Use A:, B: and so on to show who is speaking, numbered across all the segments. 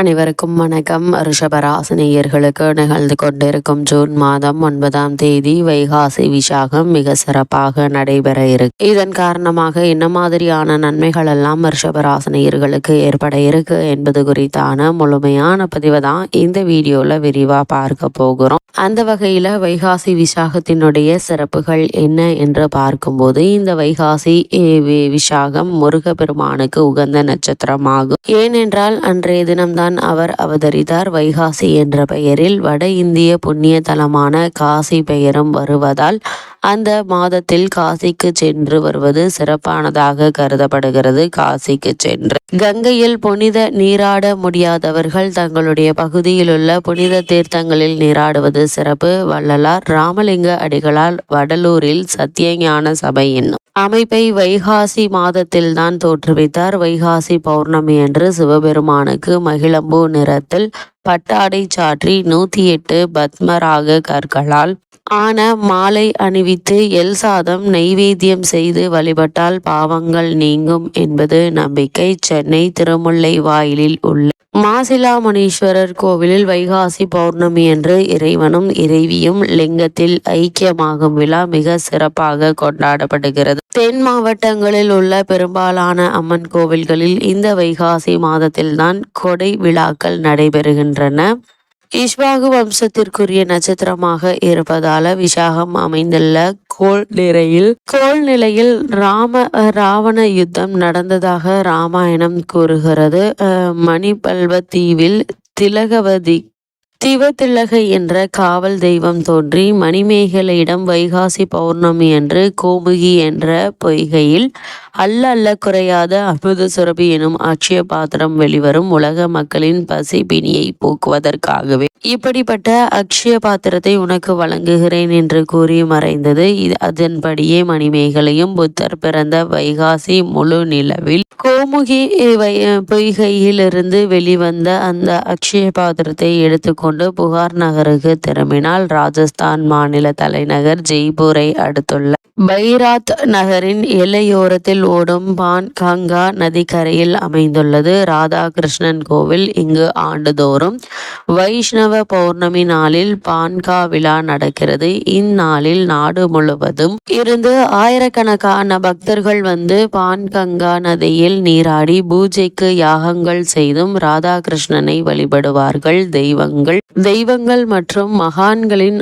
A: அனைவருக்கும் வணக்கம். ரிஷபராசினியர்களுக்கு நிகழ்ந்து கொண்டிருக்கும் ஜூன் மாதம் ஒன்பதாம் தேதி வைகாசி விசாகம் மிக சிறப்பாக நடைபெற இருக்கு. இதன் காரணமாக என்ன மாதிரியான நன்மைகள் எல்லாம் ரிஷபராசினியர்களுக்கு ஏற்பட இருக்கு என்பது குறித்தான முழுமையான பதிவை தான் இந்த வீடியோல விரிவா பார்க்க போகிறோம். அந்த வகையில வைகாசி விசாகத்தினுடைய சிறப்புகள் என்ன என்று பார்க்கும்போது இந்த வைகாசி விசாகம் முருகப்பெருமானுக்கு உகந்த நட்சத்திரமாகும். ஏனென்றால் அன்றைய தினம்தான் தான் அவர் அவதரித்தார். வைகாசி என்ற பெயரில் வட இந்திய புண்ணிய தலமான காசி பெயரும் வருவதால் அந்த மாதத்தில் காசிக்கு சென்று வருவது சிறப்பானதாக கருதப்படுகிறது. காசிக்கு சென்று கங்கையில் புனித நீராட முடியாதவர்கள் தங்களுடைய பகுதியில் உள்ள புனித தீர்த்தங்களில் நீராடுவது சிறப்பு. வள்ளலார் ராமலிங்க அடிகளால் வடலூரில் சத்தியஞான சபை என்னும் அமைப்பை வைகாசி மாதத்தில் தான் தோற்றுவித்தார். வைகாசி பௌர்ணமி அன்று சிவபெருமானுக்கு மகிழம்பூ நிறத்தில் பட்டாடை சாற்றி நூத்தி எட்டு பத்மராக கற்களால் ஆன மாலை அணிவித்து எல் சாதம் நெய்வேத்தியம் செய்து வழிபட்டால் பாவங்கள் நீங்கும் என்பது நம்பிக்கை. சென்னை திருமுல்லை வாயிலில் உள்ள மாசிலாமணீஸ்வரர் கோவிலில் வைகாசி பௌர்ணமி என்று இறைவனும் இறைவியும் லிங்கத்தில் ஐக்கியமாகும் விழா மிக சிறப்பாக கொண்டாடப்படுகிறது. தென் மாவட்டங்களில் உள்ள பெரும்பாலான அம்மன் கோவில்களில் இந்த வைகாசி மாதத்தில்தான் கொடை விழாக்கள் நடைபெறுகின்றன. இஷ்வாகு வம்சத்திற்குரிய நட்சத்திரமாக இருப்பதால விசாகம் அமைந்துள்ள கோள் நிறையில் கோள் நிலையில் ராம ராவண யுத்தம் நடந்ததாக ராமாயணம் கூறுகிறது. மணிபல்வ தீவில் திலகவதி சிவத்திலகை என்ற காவல் தெய்வம் தோன்றி மணிமேகலையிடம் வைகாசி பௌர்ணமி என்று கோமுகி என்ற பொய்கையில் அல்ல அல்ல குறையாத அமுத சுரபி எனும் அட்சய பாத்திரம் வெளிவரும் உலக மக்களின் பசி பிணியை போக்குவதற்காகவே. இப்படிப்பட்ட அக்ஷய பாத்திரத்தை உனக்கு வழங்குகிறேன் என்று கூறி மறைந்தது. அதன்படியே மணிமேகலையும் புத்தர் பிறந்த வைகாசி முழு நிலவில் கோமுகி பொய்கையிலிருந்து வெளிவந்த அந்த அக்ஷய பாத்திரத்தை கொண்டு புகார் நகருக்கு திரும்பினால் ராஜஸ்தான் மாநில தலைநகர் ஜெய்ப்பூரை அடுத்துள்ள பைராத் நகரின் எல்லையோரத்தில் ஓடும் பான் கங்கா நதிக்கரையில் அமைந்துள்ளது. ராதாகிருஷ்ணன் கோவில் இங்கு ஆண்டுதோறும் வைஷ்ணவ பௌர்ணமி நாளில் பான்கா விழா நடக்கிறது. இந்நாளில் நாடு முழுவதும் இருந்து ஆயிரக்கணக்கான பக்தர்கள் வந்து பான்கங்கா நதியில் நீராடி பூஜைக்கு யாகங்கள் செய்தும் ராதாகிருஷ்ணனை வழிபடுவார்கள். தெய்வங்கள் தெய்வங்கள் மற்றும் மகான்களின்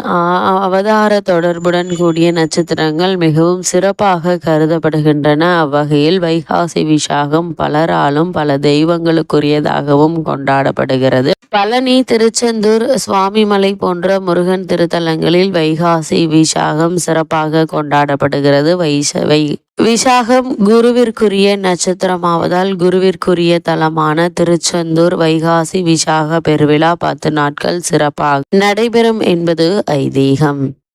A: அவதார தொடர்புடன் கூடிய நட்சத்திரங்கள் மிகவும் சிறப்பாக கருதப்படுகின்றன. அவ்வகையில் வைகாசி விசாகம் பலராலும் பல தெய்வங்களுக்குரியதாகவும் கொண்டாடப்படுகிறது. பழனி திருச்செந்தூர் சுவாமிமலை போன்ற முருகன் திருத்தலங்களில் வைகாசி விசாகம் சிறப்பாக கொண்டாடப்படுகிறது. வைச வை விசாகம் குருவிற்குரிய நட்சத்திரமாவதால் குருவிற்குரிய தலமான திருச்செந்தூர் வைகாசி விசாக பெருவிழா பத்து நாட்கள் சிறப்பாக நடைபெறும் என்பது ஐதீகம்.